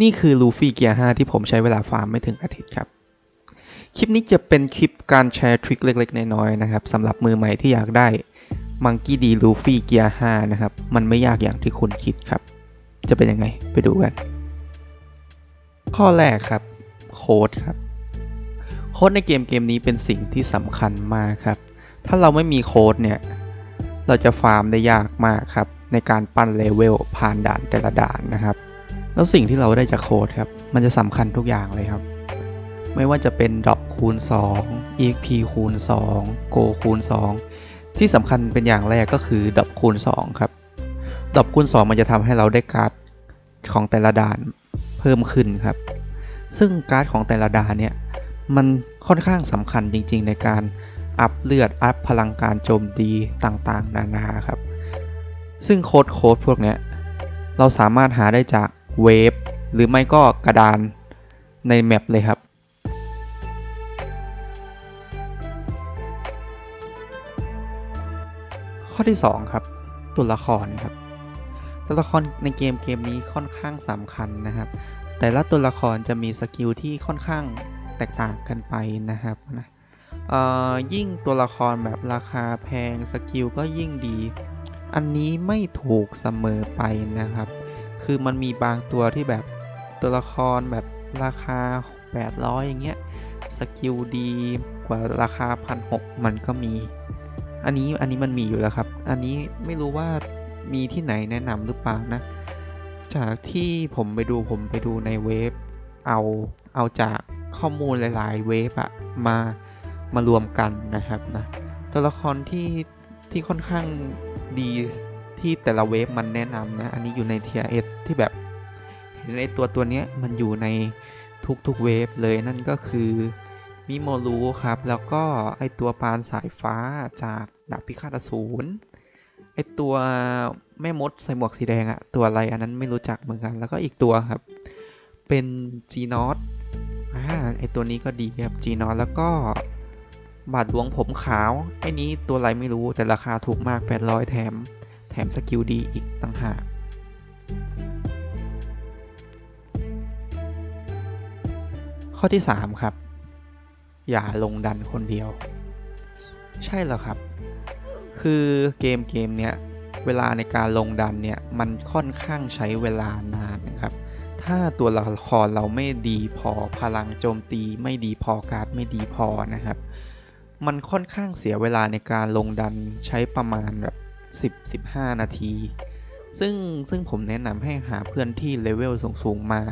นี่คือลูฟี่เกียร์5ที่ผมใช้เวลาฟาร์มไม่ถึงอาทิตย์ครับ คลิปนี้จะเป็นคลิปการแชร์ทริคเล็กๆ น้อยๆนะครับสำหรับมือใหม่ที่อยากได้มังกี้ดีลูฟี่เกียร์5นะครับ มันไม่ยากอย่างที่คุณคิดครับ จะเป็นยังไงไปดูกัน ข้อแรกครับ โค้ดครับ โค้ดในเกมเกมนี้เป็นสิ่งที่สำคัญมากครับ ถ้าเราไม่มีโค้ดเนี่ย เราจะฟาร์มได้ยากมากครับ ในการปั้นเลเวลผ่านด่านแต่ละด่านนะครับ แล้วสิ่งที่เราได้จากโค้ดครับ มันจะสำคัญทุกอย่างเลยครับ ไม่ว่าจะเป็นดรอปคูณ 2 EXP คูณ 2 Go คูณ 2 ที่สำคัญเป็นอย่างแรกก็คือดรอปคูณ 2 ครับดรอปคูณ 2 มันจะทำให้เราได้การ์ดของแต่ละด่านเพิ่มขึ้นครับ ซึ่งการ์ดของแต่ละด่านเนี่ย มันค่อนข้างสำคัญจริง ๆ ในการอัพเลือด อัพพลังการโจมตีต่างๆ นานาครับ ซึ่งโค้ดโค้ดพวกเนี้ยเราสามารถหาได้จาก เวฟหรือไม่ก็กระดานในแมปเลยครับ ข้อที่ 2 ครับ ตัวละครครับ ตัวละครในเกมเกมนี้ค่อนข้างสำคัญนะครับ แต่ละตัวละครจะมีสกิลที่ค่อนข้างแตกต่างกันไปนะครับนะยิ่งตัวละครแบบราคาแพงสกิลก็ยิ่งดี อันนี้ไม่ถูกเสมอไปนะครับ คือมันมีบางตัวที่แบบตัวละครแบบราคา 800 อย่างเงี้ยสกิลดีกว่าราคา1,600มันก็มี อันนี้อันนี้มันมีอยู่แล้วครับ อันนี้ไม่รู้ว่ามีที่ไหนแนะนำหรือเปล่านะ จากที่ผมไปดูผมไปดูในเว็บเอาเอาจากข้อมูลหลาย ๆ เว็บอะมามารวมกันนะครับนะตัวละครที่ที่ค่อนข้างดี ที่แต่ละเวฟมันแนะนำนะ อันนี้อยู่ใน Tier S ที่แบบเห็นไอตัวตัวนี้มันอยู่ในทุกๆเวฟเลยนั่นก็คือมิโมรูครับ แล้วก็ไอตัวปานสายฟ้าจากดาบพิฆาตอสูรไอตัวแม่มดใส่หมวกสีแดงอะตัวอะไรอันนั้นไม่รู้จักเหมือนกัน แล้วก็อีกตัวครับ เป็นจีนอตอ่าไอตัวนี้ก็ดีครับจีนอตแล้วก็บาทหลวงผมขาวไอนี้ตัวอะไรไม่รู้แต่ราคาถูกมาก 800 แถมแถ มสกิลดีอีกต่างหากข้อที่ 3 ครับ อย่าลงดันคนเดียว ใช่แล้วครับ คือเกมเกมเนี้ยเวลาในการลงดันเนี่ยมันค่อนข้างใช้เวลานานนะครับ ถ้าตัวละครเราไม่ดีพอพลังโจมตีไม่ดีพอการ์ดไม่ดีพอนะครับ มันค่อนข้างเสียเวลาในการลงดันใช้ประมาณแบบ 10-15 นาที ซึ่งซึ่งผมแนะนำให้หาเพื่อนที่เลเวลสูงๆ มา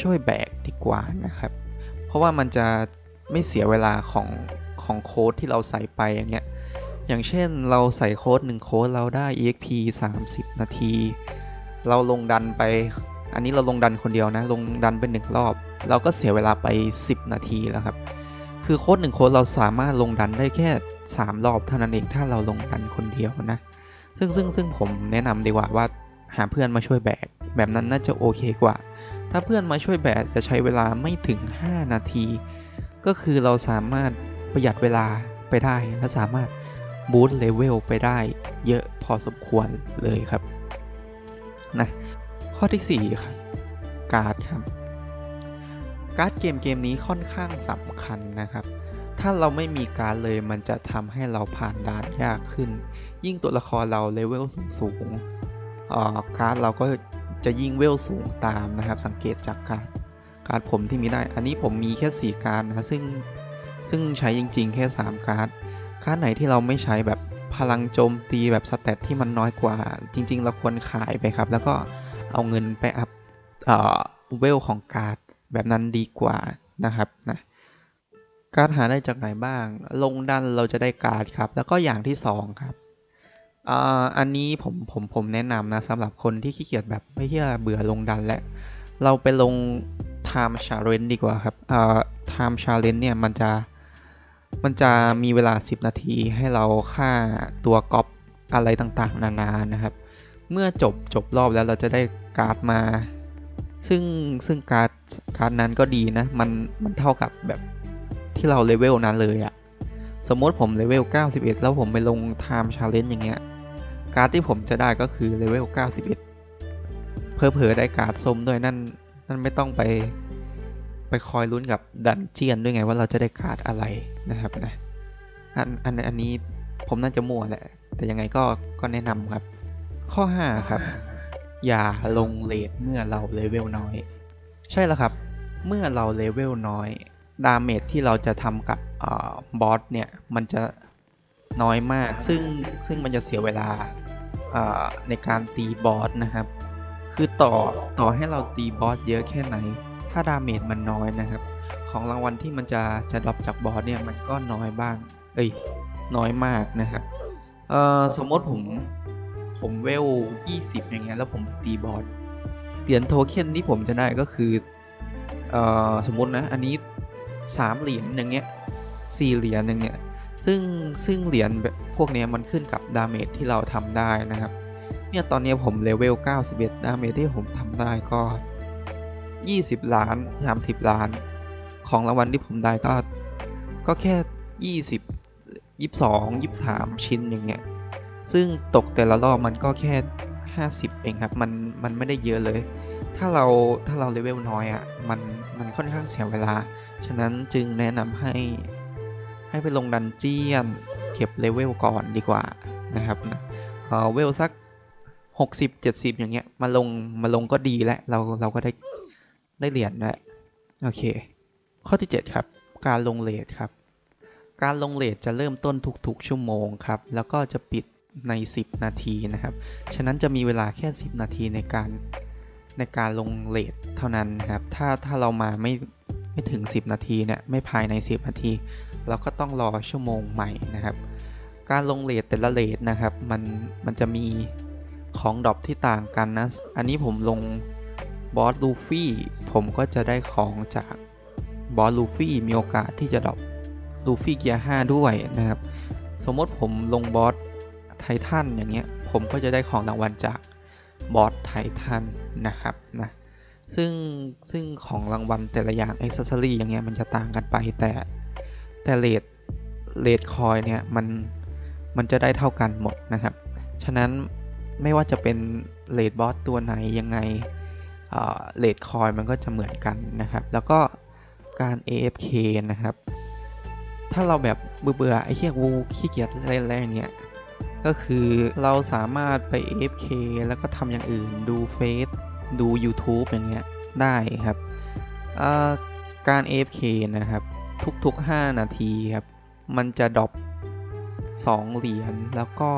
ช่วยแบกดีกว่านะครับ เพราะว่ามันจะไม่เสียเวลาของของโค้ดที่เราใส่ไปอย่างเงี้ย อย่างเช่นเราใส่โค้ด1โค้ดเราได้ exp 30 นาที เราลงดันไป อันนี้เราลงดันคนเดียวนะ ลงดันไปหนึ่งรอบ เราก็เสียเวลาไป 10 นาทีแล้วครับ คือโค้ดหนึ่งโค้ดเราสามารถลงดันได้แค่ 3 รอบเท่านั้นเองถ้าเราลงดันคนเดียวนะ ซึ่งซึ่งซึ่งผมแนะนำดีกว่าว่าหาเพื่อนมาช่วยแบก แบบนั้นน่าจะโอเคกว่า ถ้าเพื่อนมาช่วยแบกจะใช้เวลาไม่ถึง 5 นาที ก็คือเราสามารถประหยัดเวลาไปได้ และสามารถบูตเลเวลไปได้เยอะพอสมควรเลยครับนะข้อที่ 4 ครับ การ์ดครับ การ์ดเกมเกมนี้ค่อนข้างสำคัญนะครับ ถ้าเราไม่มีการ์ดเลยมันจะทำให้เราผ่านด่านยากขึ้น ยิ่งตัวละครเราเลเวลสูงสูงอ่อการ์ดเราก็จะยิ่งเวลสูงตามนะครับ สังเกตจากการ์ดการ์ดผมที่มีได้ อันนี้ผมมีแค่ 4 การ์ดนะซึ่งซึ่งใช้จริง ๆ แค่ 3 การ์ดการ์ดไหนที่เราไม่ใช้แบบพลังโจมตีแบบสเตตที่มันน้อยกว่า จริง ๆ เราควรขายไปครับ แล้วก็เอาเงินไปอัพเอ่อเวลของการ์ดแบบนั้นดีกว่านะครับนะการดหาได้จากไหนบ้าง ลงดันเราจะได้การ์ดครับ แล้วก็อย่างที่สองครับ อันนี้ผมผมผมแนะนำนะสำหรับคนที่ขี้เกียจแบบไม่เที่ยเบื่อลงดันและ เราไปลง time challenge ดีกว่าครับอ่า time challenge เนี่ยมันจะมันจะมีเวลา 10 นาทีให้เราฆ่าตัวก๊อปอะไรต่างๆ นานานะครับ เมื่อจบจบรอบแล้วเราจะได้การ์ดมา ซึ่งซึ่งการ์ดการ์ดนั้นก็ดีนะ มันมันเท่ากับแบบที่เราเลเวลนั้นเลยอะสมมติผมเลเวล91 แล้วผมไปลง Time Challenge อย่างเงี้ย การ์ดที่ผมจะได้ก็คือเลเวล 91 เพอเพอได้การ์ดส้มด้วยนั่นนั่นไม่ต้องไปไปคอยลุ้นกับดันเจียนด้วยไงว่าเราจะได้การ์ดอะไรนะครับนะอันอันอันนี้ผมน่าจะมั่วแหละ แต่ยังไงก็ก็แนะนำครับ ข้อ 5 ครับ อย่าลงเลทเมื่อเราเลเวลน้อย ใช่แล้วครับ เมื่อเราเลเวลน้อย ดาเมจที่เราจะทำกับออบอสเนี่ย มันจะน้อยมาก ซึ่งซึ่งมันจะเสียเวลา ในการตีบอสนะครับ คือต่อต่อให้เราตีบอสเยอะแค่ไหน ถ้าดาเมจมันน้อยนะครับ ของรางวัลที่มันจะจะดรอปจากบอสเนี่ยมันก็น้อยบ้าง เอ้ยน้อยมากนะครับเอ่อสมมติผมผมเวล 20 อย่างเงี้ยแล้วผมตีบอสเหรียญโทเค็นที่ผมจะได้ก็คือเอ่อสมมตินะ อันนี้ 3 เหรียญอย่างเงี้ย4เหรียญอย่างเงี้ย ซึ่งซึ่งเหรียญพวกนี้มันขึ้นกับดาเมจที่เราทำได้นะครับ เนี่ยตอนนี้ผมเลเวล 91 ดาเมจที่ผมทำได้ก็ 20 ล้าน 30 ล้าน ของรางวัลที่ผมได้ก็ ก็แค่ 20 22 23 ชิ้นอย่างเงี้ย ซึ่งตกแต่ละรอบมันก็แค่ 50 เองครับ มัน มันไม่ได้เยอะเลย ถ้าเรา ถ้าเราเลเวลน้อยอะ่ะ มัน มันค่อนข้างเสียเวลา ฉะนั้นจึงแนะนำให้ ให้ไปลงดันเจียน เก็บเลเวลก่อนดีกว่านะครับนะเออเวลสัก 60 70 อย่างเงี้ย มาลงมาลงก็ดีแล้ว เราเราก็ได้ได้เหรียญแล้วโอเค ข้อที่ 7 ครับ การลงเลทครับ การลงเลทจะเริ่มต้นทุกๆ ชั่วโมงครับ แล้วก็จะปิดใน 10 นาทีนะครับ ฉะนั้นจะมีเวลาแค่ 10 นาทีในการในการลงเลทเท่านั้นนครับ ถ้าถ้าเรามาไม่ ไม่ถึง 10 นาทีเนี่ยไม่ภายใน 10 นาที เราก็ต้องรอชั่วโมงใหม่นะครับ การลงเลทแต่ละเลทนะครับมันมันจะมีของดรอปที่ต่างกันนะ อันนี้ผมลงบอสลูฟี่ผมก็จะได้ของจากบอสลูฟี่มีโอกาสที่จะดรอปลูฟี่เกียร์5ด้วยนะครับ สมมติผมลงบอสไททันอย่างเงี้ยผมก็จะได้ของรางวัลจากบอสไททันนะครับนะ ซึ่งซึ่งของรางวัลแต่ละอย่างอ็อกซ์ซอรี่อย่างเงี้ยมันจะต่างกันไปแต่แต่เลดเลดคอยเนี่ยมันมันจะได้เท่ากันหมดนะครับ ฉะนั้นไม่ว่าจะเป็นเลดบอสตัวไหนยังไงเลดคอยมันก็จะเหมือนกันนะครับ แล้วก็การ AFK นะครับ ถ้าเราแบบเบื่อๆไอ้เหี้ยกูขี้เกียจเล่นอะไรอย่างเงี้ย ก็คือเราสามารถไป AFK แล้วก็ทำอย่างอื่นดูเฟซ ดู YouTube อย่างเงี้ยได้ครับอ่าการ AFK นะครับ ทุก ๆ 5 นาทีครับ มันจะดรอป2เหรียญแล้วก็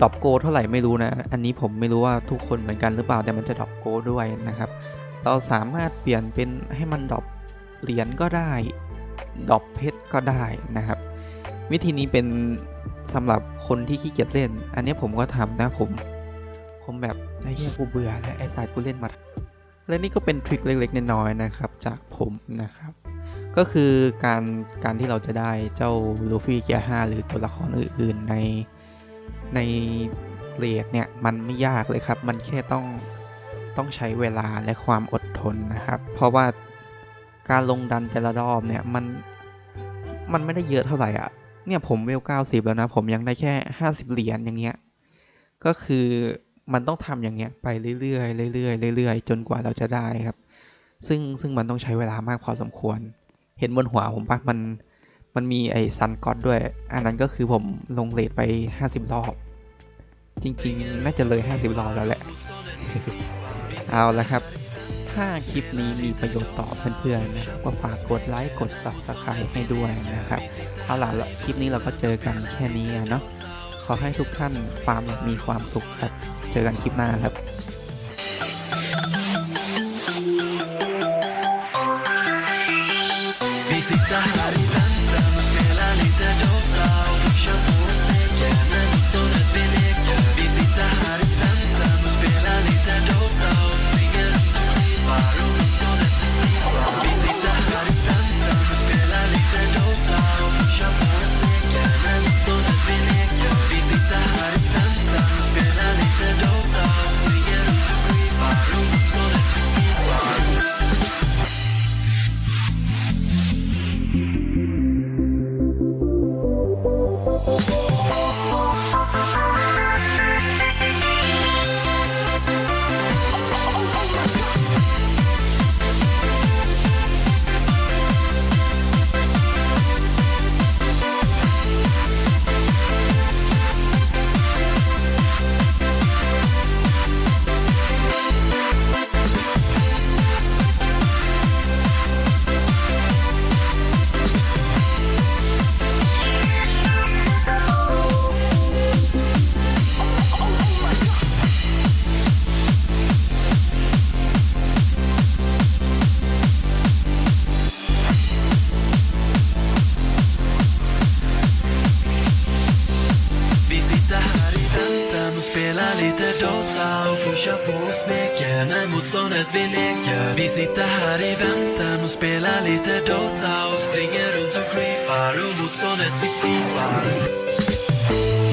ดรอปโกเท่าไหร่ไม่รู้นะ อันนี้ผมไม่รู้ว่าทุกคนเหมือนกันหรือเปล่าแต่มันจะดรอปโกด้วยนะครับ เราสามารถเปลี่ยนเป็นให้มันดรอปเหรียญก็ได้ดรอปเพชรก็ได้นะครับ วิธีนี้เป็นสำหรับคนที่ขี้เกียจเล่น อันนี้ผมก็ทำนะผม ผมแบบไอ้เหี้ยกูเบื่อแล้วไอ้สายกูเล่นมาและนี่ก็เป็นทริคเล็กๆน้อยๆนะครับ จากผมนะครับ ก็คือการการที่เราจะได้เจ้าลูฟี่เกียร์5หรือตัวละครอื่นๆในในเลดเนี่ยมันไม่ยากเลยครับ มันแค่ต้องต้องใช้เวลาและความอดทนนะครับ เพราะว่าการลงดันแต่ละรอบเนี่ยมันมันไม่ได้เยอะเท่าไหร่อะ เนี่ยผมเวล90แล้วนะ ผมยังได้แค่50เหรียญอย่างเงี้ย ก็คือ มันต้องทำอย่างเงี้ยไปเรื่อยๆเรื่อยๆเรื่อยๆ จนกว่าเราจะได้ครับ ซึ่งซึ่งมันต้องใช้เวลามากพอสมควร เห็นบนหัวผมปะมันมันมีไอ้ซันก็อดด้วย อันนั้นก็คือผมลงเลทไป 50 รอบ จริงๆ น่าจะเลย 50 รอบแล้วแหละ เอาละครับ ถ้าคลิปนี้มีประโยชน์ต่อเพื่อนๆนะครับก็ฝากกดไลค์กด subscribe ให้ด้วยนะครับ เอาล่ะคลิปนี้เราก็เจอกันแค่นี้เนาะ อให้ทุกท่านฟาร์มอย่างมีความสุขครับ เจอกันคลิปหน้าครับ This is the motståndet vi leker. Vi sitter här i väntan och spelar lite Dota och springer runt och creepar och motståndet vi slipar.